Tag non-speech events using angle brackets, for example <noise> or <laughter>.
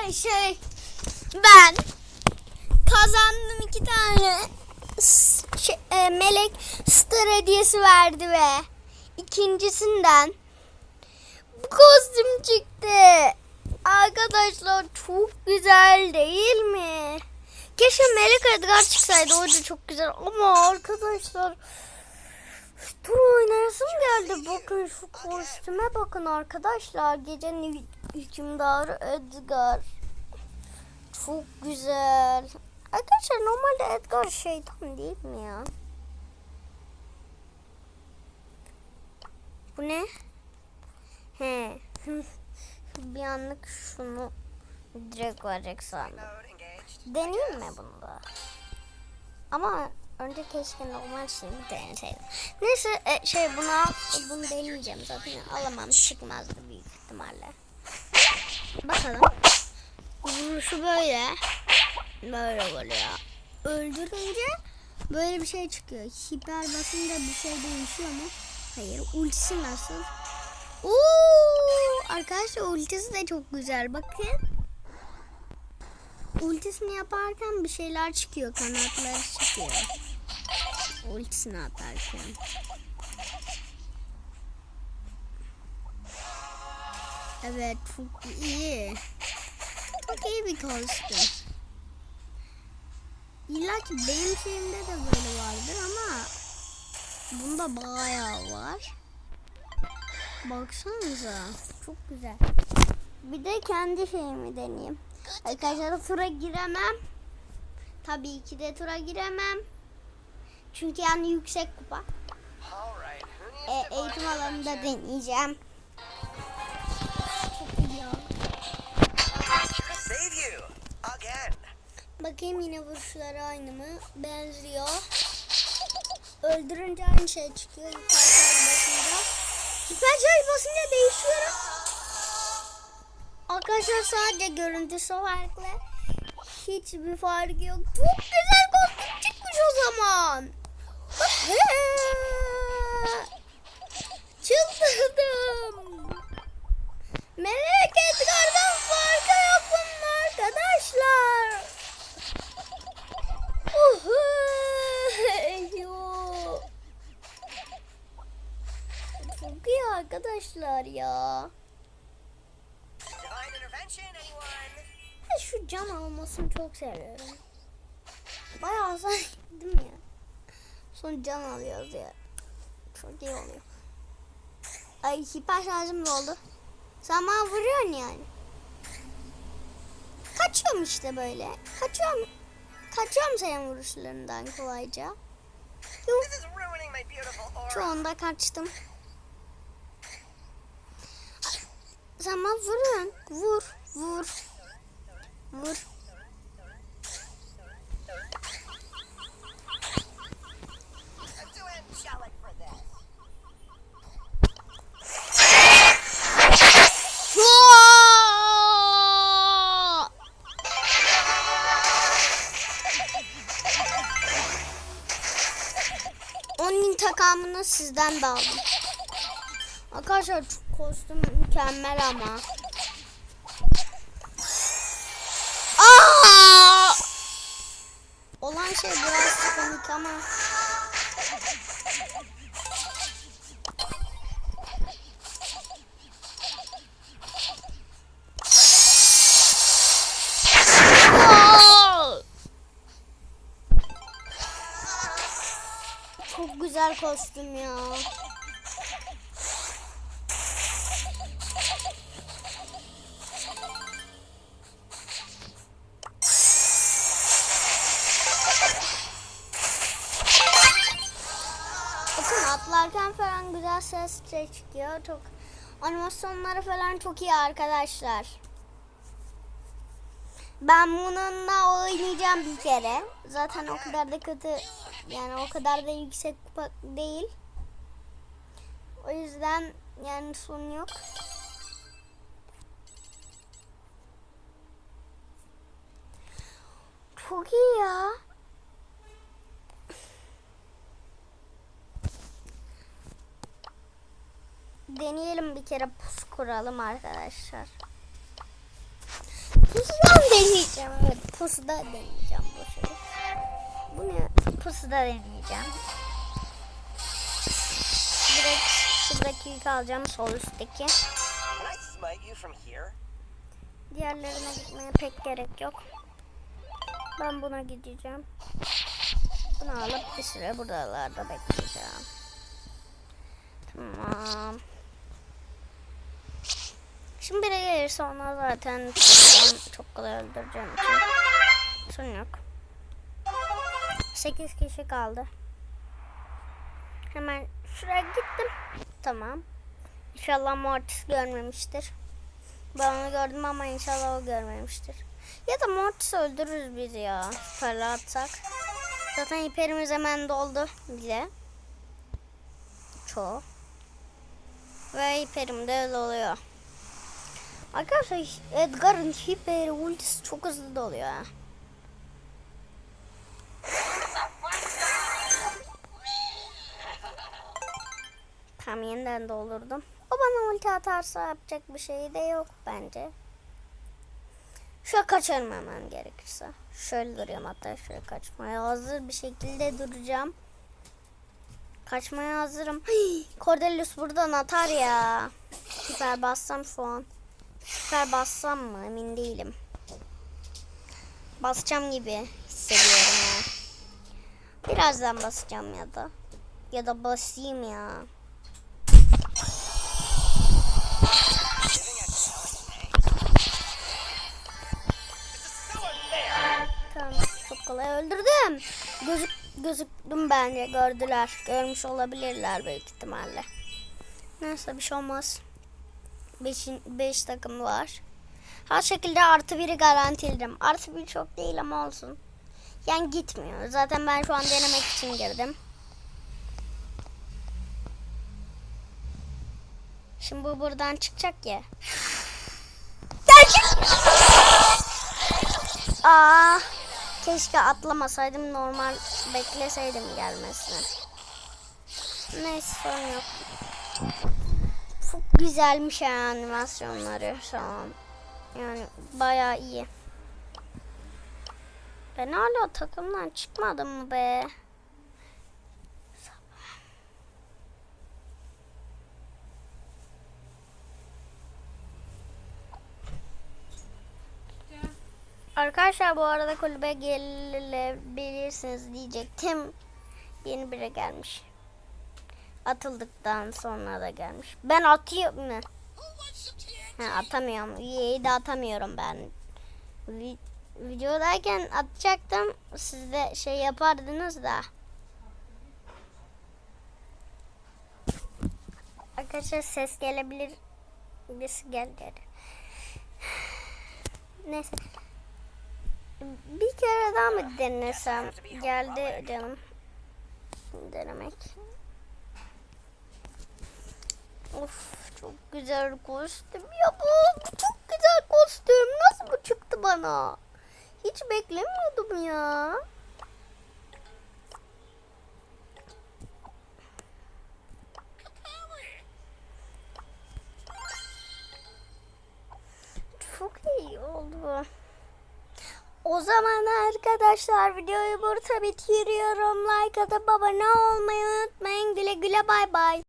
Arkadaşlar şey ben kazandım iki tane şey, e, melek star hediyesi verdi ve ikincisinden bu kostüm çıktı. Arkadaşlar çok güzel değil mi? Keşke Melek Edgar çıksaydı o da çok güzel ama arkadaşlar Dur oynayasım geldi. Bakın şu kostüme bakın arkadaşlar. Gecenin hükümdarı Edgar. Çok güzel. Arkadaşlar normalde Edgar şeytan değil mi ya? Bu ne? He. <laughs> Bir anlık şunu direkt verecek sandım. Deneyeyim mi bunu da? Ama önce keşke normal şeyi deneseydim. Neyse e, şey buna bunu deneyeceğim zaten alamam çıkmazdı büyük ihtimalle. Bakalım. Vuruşu böyle. Böyle oluyor. Öldürünce böyle bir şey çıkıyor. Hiper basınca bir şey değişiyor mu? Hayır. Ultisi nasıl? Oo, arkadaşlar ultisi de çok güzel. Bakın. Ultisini yaparken bir şeyler çıkıyor. Kanatları çıkıyor. Ultisini atarken. Evet çok iyi. Çok iyi bir kostüm. İlla ki benim şeyimde de böyle vardır ama bunda bayağı var. Baksanıza çok güzel. Bir de kendi şeyimi deneyeyim. Arkadaşlar tura giremem. Tabii ki de tura giremem. Çünkü yani yüksek kupa. E, eğitim alanında deneyeceğim. Bakayım yine vuruşları aynı mı? Benziyor. Öldürünce aynı şey çıkıyor. Hiperşarj basınca. Hiperşarj basınca değişiyor. Arkadaşlar sadece görüntüsü farklı. Hiçbir farkı yok. Çok güzel kostüm çıkmış o zaman. Çıldırdım. Melek Edgar'dan farkı yok bunun arkadaşlar. Uhu, yo. Çok iyi arkadaşlar ya. Ben şu can almasını çok seviyorum. Bayağı saydım ya. Sonra can alıyoruz ya. Çok iyi oluyor. Ay hiper şarjım da oldu. Sen bana vuruyorsun yani. Kaçıyorum işte böyle. Kaçıyorum. Kaçıyorum senin vuruşlarından kolayca. Yok. Çoğunda kaçtım. Bana vuruyorsun. Vur. Vur. Vur. Onun intikamını sizden de aldım. Arkadaşlar şu kostüm mükemmel ama. Aa! Olan şey biraz sıkıntı ama. Çok güzel kostüm ya. Ses de çıkıyor. Çok animasyonları falan çok iyi arkadaşlar. Ben bununla oynayacağım bir kere. Zaten o kadar da kötü yani o kadar da yüksek kupa değil. O yüzden yani sorun yok. Çok iyi ya. Deneyelim bir kere pus kuralım arkadaşlar. Pus deneyeceğim. Evet pusuda deneyeceğim bu şeyi. Bunu pusuda deneyeceğim. Direkt şuradaki yükü alacağım sol üstteki. Diğerlerine gitmeye pek gerek yok. Ben buna gideceğim. Bunu alıp bir süre buralarda bekleyeceğim. Tamam. Şimdi biri gelirse ona zaten çok, kolay öldüreceğim için. Sorun yok. 8 kişi kaldı. Hemen şuraya gittim. Tamam. İnşallah Mortis görmemiştir. Ben onu gördüm ama inşallah o görmemiştir. Ya da Mortis öldürürüz biz ya. Süperle atsak. Zaten hiperimiz hemen doldu bile. Çoğu. Ve hiperim de doluyor. Arkadaşlar Edgar'ın hiper ultisi çok hızlı doluyor ha. Tam yeniden doldurdum. O bana ulti atarsa yapacak bir şey de yok bence. Şöyle kaçarım hemen gerekirse. Şöyle duruyorum hatta şöyle kaçmaya hazır bir şekilde duracağım. Kaçmaya hazırım. Hii, Cordelius buradan atar ya. Süper bassam şu an. Süper bassam mı emin değilim. Basacağım gibi hissediyorum ya. Birazdan basacağım ya da. Ya da basayım ya. Tamam çok kolay öldürdüm. Gözük, gözüktüm bence gördüler. Görmüş olabilirler büyük ihtimalle. Neyse bir şey olmaz. 5 takım var. Her şekilde artı biri garantiledim. Artı bir çok değil ama olsun. Yani gitmiyor. Zaten ben şu an denemek için girdim. Şimdi bu buradan çıkacak ya. Aa, keşke atlamasaydım normal bekleseydim gelmesini. Neyse sorun yok. Güzelmiş ya animasyonları şu an. Yani bayağı iyi. Ben hala takımdan çıkmadım mı be? Arkadaşlar bu arada kulübe gelebilirsiniz diyecektim. Yeni biri gelmiş. Atıldıktan sonra da gelmiş. Ben atıyor mu? Ha, atamıyorum. Üyeyi de atamıyorum ben. Vi- videodayken atacaktım. Siz de şey yapardınız da. Arkadaşlar ses gelebilir. Birisi geldi. Neyse. Bir kere daha mı denesem? Geldi canım. Denemek. Of çok güzel kostüm ya bu. Çok güzel kostüm. Nasıl bu çıktı bana? Hiç beklemiyordum ya. Çok iyi oldu. O zaman arkadaşlar videoyu burada bitiriyorum. Like atıp abone olmayı unutmayın. Güle güle bay bay.